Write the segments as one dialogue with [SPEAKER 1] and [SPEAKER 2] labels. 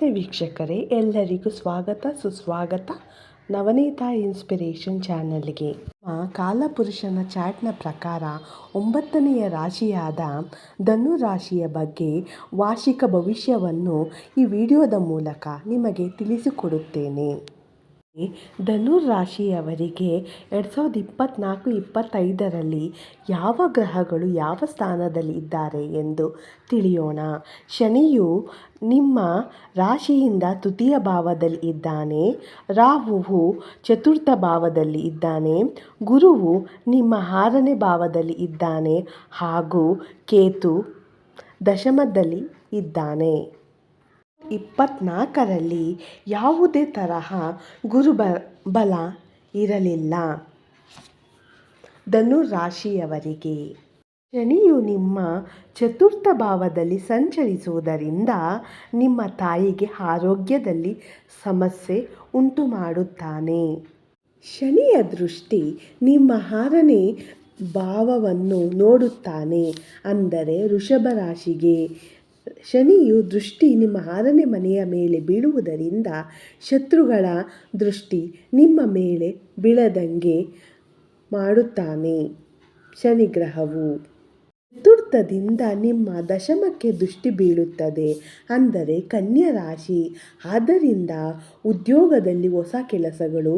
[SPEAKER 1] ನಮಸ್ತೆ ವೀಕ್ಷಕರೇ, ಎಲ್ಲರಿಗೂ ಸ್ವಾಗತ, ಸುಸ್ವಾಗತ ನವನೀತಾ ಇನ್ಸ್ಪಿರೇಷನ್ ಚಾನಲ್ಗೆ. ಕಾಲಪುರುಷನ ಚಾಟ್ನ ಪ್ರಕಾರ ಒಂಬತ್ತನೆಯ ರಾಶಿಯಾದ ಧನು ರಾಶಿಯ ಬಗ್ಗೆ ವಾರ್ಷಿಕ ಭವಿಷ್ಯವನ್ನು ಈ ವಿಡಿಯೋದ ಮೂಲಕ ನಿಮಗೆ ತಿಳಿಸಿಕೊಡುತ್ತೇನೆ. ಧನುರ್ ರಾಶಿಯವರಿಗೆ ಎರಡು ಸಾವಿರದ ಇಪ್ಪತ್ತ್ನಾಲ್ಕು ಇಪ್ಪತ್ತೈದರಲ್ಲಿ ಯಾವ ಗ್ರಹಗಳು ಯಾವ ಸ್ಥಾನದಲ್ಲಿ ಇದ್ದಾರೆ ಎಂದು ತಿಳಿಯೋಣ. ಶನಿಯು ನಿಮ್ಮ ರಾಶಿಯಿಂದ ತೃತೀಯ ಭಾವದಲ್ಲಿ ಇದ್ದಾನೆ, ರಾಹುವು ಚತುರ್ಥ ಭಾವದಲ್ಲಿ ಇದ್ದಾನೆ, ಗುರುವು ನಿಮ್ಮ ಆರನೇ ಭಾವದಲ್ಲಿ ಇದ್ದಾನೆ ಹಾಗೂ ಕೇತು ದಶಮದಲ್ಲಿ ಇದ್ದಾನೆ. ಇಪ್ಪತ್ತ್ನಾಲ್ಕರಲ್ಲಿ ಯಾವುದೇ ತರಹ ಗುರು ಬ, ಬಲ ಇರಲಿಲ್ಲ. ಧನುರಾಶಿಯವರಿಗೆ ಶನಿಯು ನಿಮ್ಮ ಚತುರ್ಥ ಭಾವದಲ್ಲಿ ಸಂಚರಿಸುವುದರಿಂದ ನಿಮ್ಮ ತಾಯಿಗೆ ಆರೋಗ್ಯದಲ್ಲಿ ಸಮಸ್ಯೆ ಉಂಟು ಮಾಡುತ್ತಾನೆ ಶನಿಯ ದೃಷ್ಟಿ ನಿಮ್ಮ ಆರನೇ ಭಾವವನ್ನು ನೋಡುತ್ತಾನೆ. ಅಂದರೆ ವೃಷಭ ರಾಶಿಗೆ ಶನಿಯು ದೃಷ್ಟಿ ನಿಮ್ಮ ಆರನೇ ಮನೆಯ ಮೇಲೆ ಬೀಳುವುದರಿಂದ ಶತ್ರುಗಳ ದೃಷ್ಟಿ ನಿಮ್ಮ ಮೇಲೆ ಬೀಳದಂಗೆ ಮಾಡುತ್ತಾನೆ. ಶನಿಗ್ರಹವು ಚತುರ್ಥದಿಂದ ನಿಮ್ಮ ದಶಮಕ್ಕೆ ದೃಷ್ಟಿ ಬೀಳುತ್ತದೆ. ಅಂದರೆ ಕನ್ಯಾ ರಾಶಿ. ಆದ್ದರಿಂದ ಉದ್ಯೋಗದಲ್ಲಿ ಹೊಸ ಕೆಲಸಗಳು,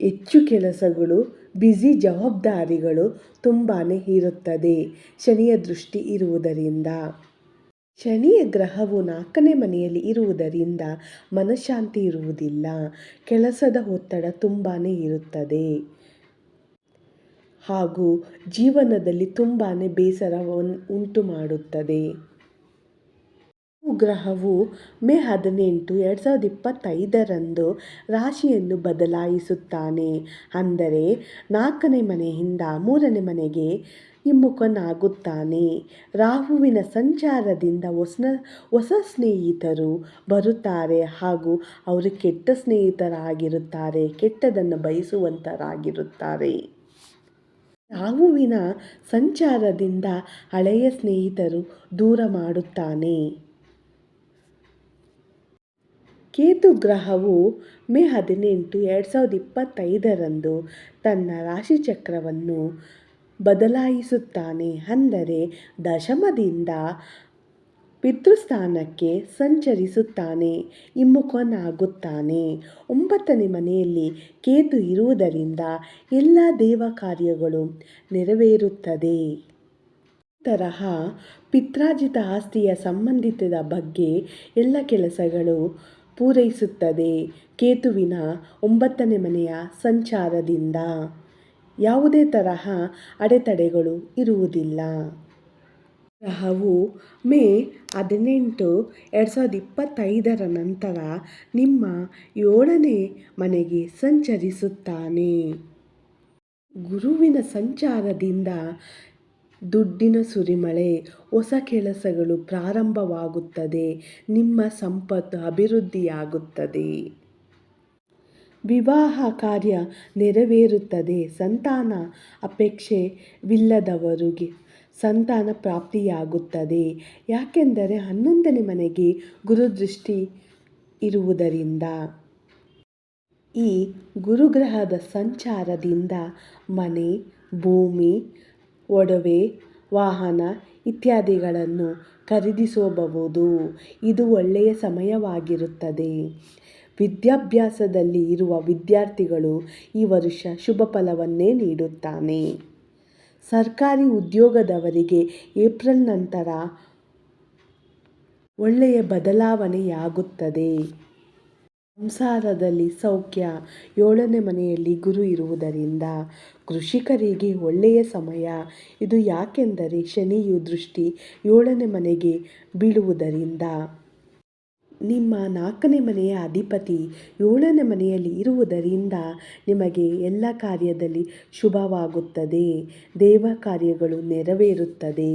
[SPEAKER 1] ಹೆಚ್ಚು ಕೆಲಸಗಳು ಬ್ಯುಸಿ ಜವಾಬ್ದಾರಿಗಳು ತುಂಬಾ ಇರುತ್ತದೆ. ಶನಿಯ ದೃಷ್ಟಿ ಇರುವುದರಿಂದ. ಶನಿಯ ಗ್ರಹವು ನಾಲ್ಕನೇ ಮನೆಯಲ್ಲಿ ಇರುವುದರಿಂದ ಮನಃಶಾಂತಿ ಇರುವುದಿಲ್ಲ. ಕೆಲಸದ ಒತ್ತಡ ತುಂಬಾ ಇರುತ್ತದೆ. ಹಾಗೂ ಜೀವನದಲ್ಲಿ ತುಂಬಾ ಬೇಸರವನ್ನು ಉಂಟು ಮಾಡುತ್ತದೆ. ಗ್ರಹವು ಮೇ ಹದಿನೆಂಟು, ಎರಡು ಸಾವಿರದ ಇಪ್ಪತ್ತೈದರಂದು ರಾಶಿಯನ್ನು ಬದಲಾಯಿಸುತ್ತಾನೆ. ಅಂದರೆ ನಾಲ್ಕನೇ ಮನೆಯಿಂದ ಮೂರನೇ ಮನೆಗೆ ಹಿಮ್ಮುಖನಾಗುತ್ತಾನೆ. ರಾಹುವಿನ ಸಂಚಾರದಿಂದ ಹೊಸ ಹೊಸ ಸ್ನೇಹಿತರು ಬರುತ್ತಾರೆ ಹಾಗೂ ಅವರು ಕೆಟ್ಟ ಸ್ನೇಹಿತರಾಗಿರುತ್ತಾರೆ, ಕೆಟ್ಟದನ್ನು ಬಯಸುವಂತರಾಗಿರುತ್ತಾರೆ. ರಾಹುವಿನ ಸಂಚಾರದಿಂದ ಹಳೆಯ ಸ್ನೇಹಿತರು ದೂರ ಮಾಡುತ್ತಾನೆ. ಕೇತು ಗ್ರಹವು ಮೇ ಹದಿನೆಂಟು, ಎರಡು ಸಾವಿರದ ಇಪ್ಪತ್ತೈದರಂದು ತನ್ನ ರಾಶಿಚಕ್ರವನ್ನು ಬದಲಾಯಿಸುತ್ತಾನೆ ಅಂದರೆ ದಶಮದಿಂದ ಪಿತೃಸ್ಥಾನಕ್ಕೆ ಸಂಚರಿಸುತ್ತಾನೆ ಇಮ್ಮುಖನಾಗುತ್ತಾನೆ ಒಂಬತ್ತನೇ ಮನೆಯಲ್ಲಿ ಕೇತು ಇರುವುದರಿಂದ ಎಲ್ಲ ದೇವ ಕಾರ್ಯಗಳು ನೆರವೇರುತ್ತದೆ. ತರಹ ಪಿತ್ರಾಜಿತ ಆಸ್ತಿಯ ಸಂಬಂಧಿತದ ಬಗ್ಗೆ ಎಲ್ಲ ಕೆಲಸಗಳು ಪೂರೈಸುತ್ತದೆ. ಕೇತುವಿನ ಒಂಬತ್ತನೇ ಮನೆಯ ಸಂಚಾರದಿಂದ. ಯಾವುದೇ ತರಹ ಅಡೆತಡೆಗಳು ಇರುವುದಿಲ್ಲ. ಗ್ರಹವು ಮೇ ಹದಿನೆಂಟು, ಎರಡು ಸಾವಿರದ ಇಪ್ಪತ್ತೈದರ ನಂತರ ನಿಮ್ಮ ಏಳನೇ ಮನೆಗೆ ಸಂಚರಿಸುತ್ತಾನೆ. ಗುರುವಿನ ಸಂಚಾರದಿಂದ ದುಡ್ಡಿನ ಸುರಿಮಳೆ, ಹೊಸ ಕೆಲಸಗಳು ಪ್ರಾರಂಭವಾಗುತ್ತದೆ, ನಿಮ್ಮ ಸಂಪತ್ತು ಅಭಿವೃದ್ಧಿಯಾಗುತ್ತದೆ. ವಿವಾಹ ಕಾರ್ಯ ನೆರವೇರುತ್ತದೆ. ಸಂತಾನ ಅಪೇಕ್ಷೆವಿಲ್ಲದವರಿಗೆ ಸಂತಾನ ಪ್ರಾಪ್ತಿಯಾಗುತ್ತದೆ. ಯಾಕೆಂದರೆ ಹನ್ನೊಂದನೇ ಮನೆಗೆ ಗುರುದೃಷ್ಟಿ ಇರುವುದರಿಂದ ಈ ಗುರುಗ್ರಹದ ಸಂಚಾರದಿಂದ ಮನೆ, ಭೂಮಿ, ಒಡವೆ, ವಾಹನ ಇತ್ಯಾದಿಗಳನ್ನು ಖರೀದಿಸಬಹುದು. ಇದು ಒಳ್ಳೆಯ ಸಮಯವಾಗಿರುತ್ತದೆ. ವಿದ್ಯಾಭ್ಯಾಸದಲ್ಲಿ ಇರುವ ವಿದ್ಯಾರ್ಥಿಗಳು ಈ ವರ್ಷ ಶುಭ ಫಲವನ್ನೇ ನೀಡುತ್ತಾನೆ. ಸರ್ಕಾರಿ ಉದ್ಯೋಗದವರಿಗೆ ಏಪ್ರಿಲ್ ನಂತರ ಒಳ್ಳೆಯ ಬದಲಾವಣೆಯಾಗುತ್ತದೆ. ಸಂಸಾರದಲ್ಲಿ ಸೌಖ್ಯ ಏಳನೇ ಮನೆಯಲ್ಲಿ ಗುರು ಇರುವುದರಿಂದ ಕೃಷಿಕರಿಗೆ ಒಳ್ಳೆಯ ಸಮಯ. ಇದು ಯಾಕೆಂದರೆ ಶನಿಯು ದೃಷ್ಟಿ ಏಳನೇ ಮನೆಗೆ ಬೀಳುವುದರಿಂದ. ನಿಮ್ಮ ನಾಲ್ಕನೇ ಮನೆಯ ಅಧಿಪತಿ ಏಳನೇ ಮನೆಯಲ್ಲಿ ಇರುವುದರಿಂದ ನಿಮಗೆ ಎಲ್ಲ ಕಾರ್ಯದಲ್ಲಿ ಶುಭವಾಗುತ್ತದೆ. ದೇವ ಕಾರ್ಯಗಳು ನೆರವೇರುತ್ತದೆ.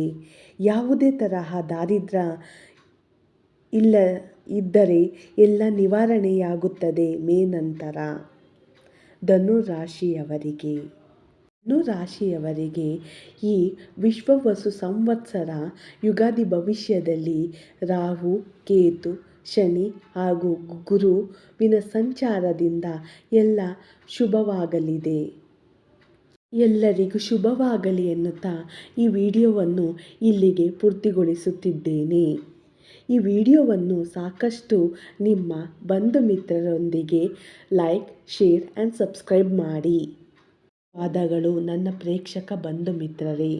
[SPEAKER 1] ಯಾವುದೇ ತರಹ ದಾರಿದ್ರ ಇಲ್ಲ ಇದ್ದರೆ ಎಲ್ಲ ನಿವಾರಣೆಯಾಗುತ್ತದೆ ಮೇ ನಂತರ. ಧನುರಾಶಿಯವರಿಗೆ. ಧನು ರಾಶಿಯವರಿಗೆ ಈ ವಿಶ್ವವಸು ಸಂವತ್ಸರ ಯುಗಾದಿ ಭವಿಷ್ಯದಲ್ಲಿ ರಾಹು, ಕೇತು ಶನಿ ಹಾಗೂ ಗುರುವಿನ ಸಂಚಾರದಿಂದ ಎಲ್ಲ ಶುಭವಾಗಲಿದೆ. ಎಲ್ಲರಿಗೂ ಶುಭವಾಗಲಿ ಎನ್ನುತ್ತಾ ಈ ವಿಡಿಯೋವನ್ನು ಇಲ್ಲಿಗೆ ಪೂರ್ತಿಗೊಳಿಸುತ್ತಿದ್ದೇನೆ. ಈ ವಿಡಿಯೋವನ್ನು ಸಾಕಷ್ಟು ನಿಮ್ಮ ಬಂಧು ಮಿತ್ರರೊಂದಿಗೆ ಲೈಕ್, ಶೇರ್ ಆ್ಯಂಡ್ ಸಬ್ಸ್ಕ್ರೈಬ್ ಮಾಡಿ. ವಾದಗಳು ನನ್ನ ಪ್ರೇಕ್ಷಕ ಬಂಧು ಮಿತ್ರರೇ.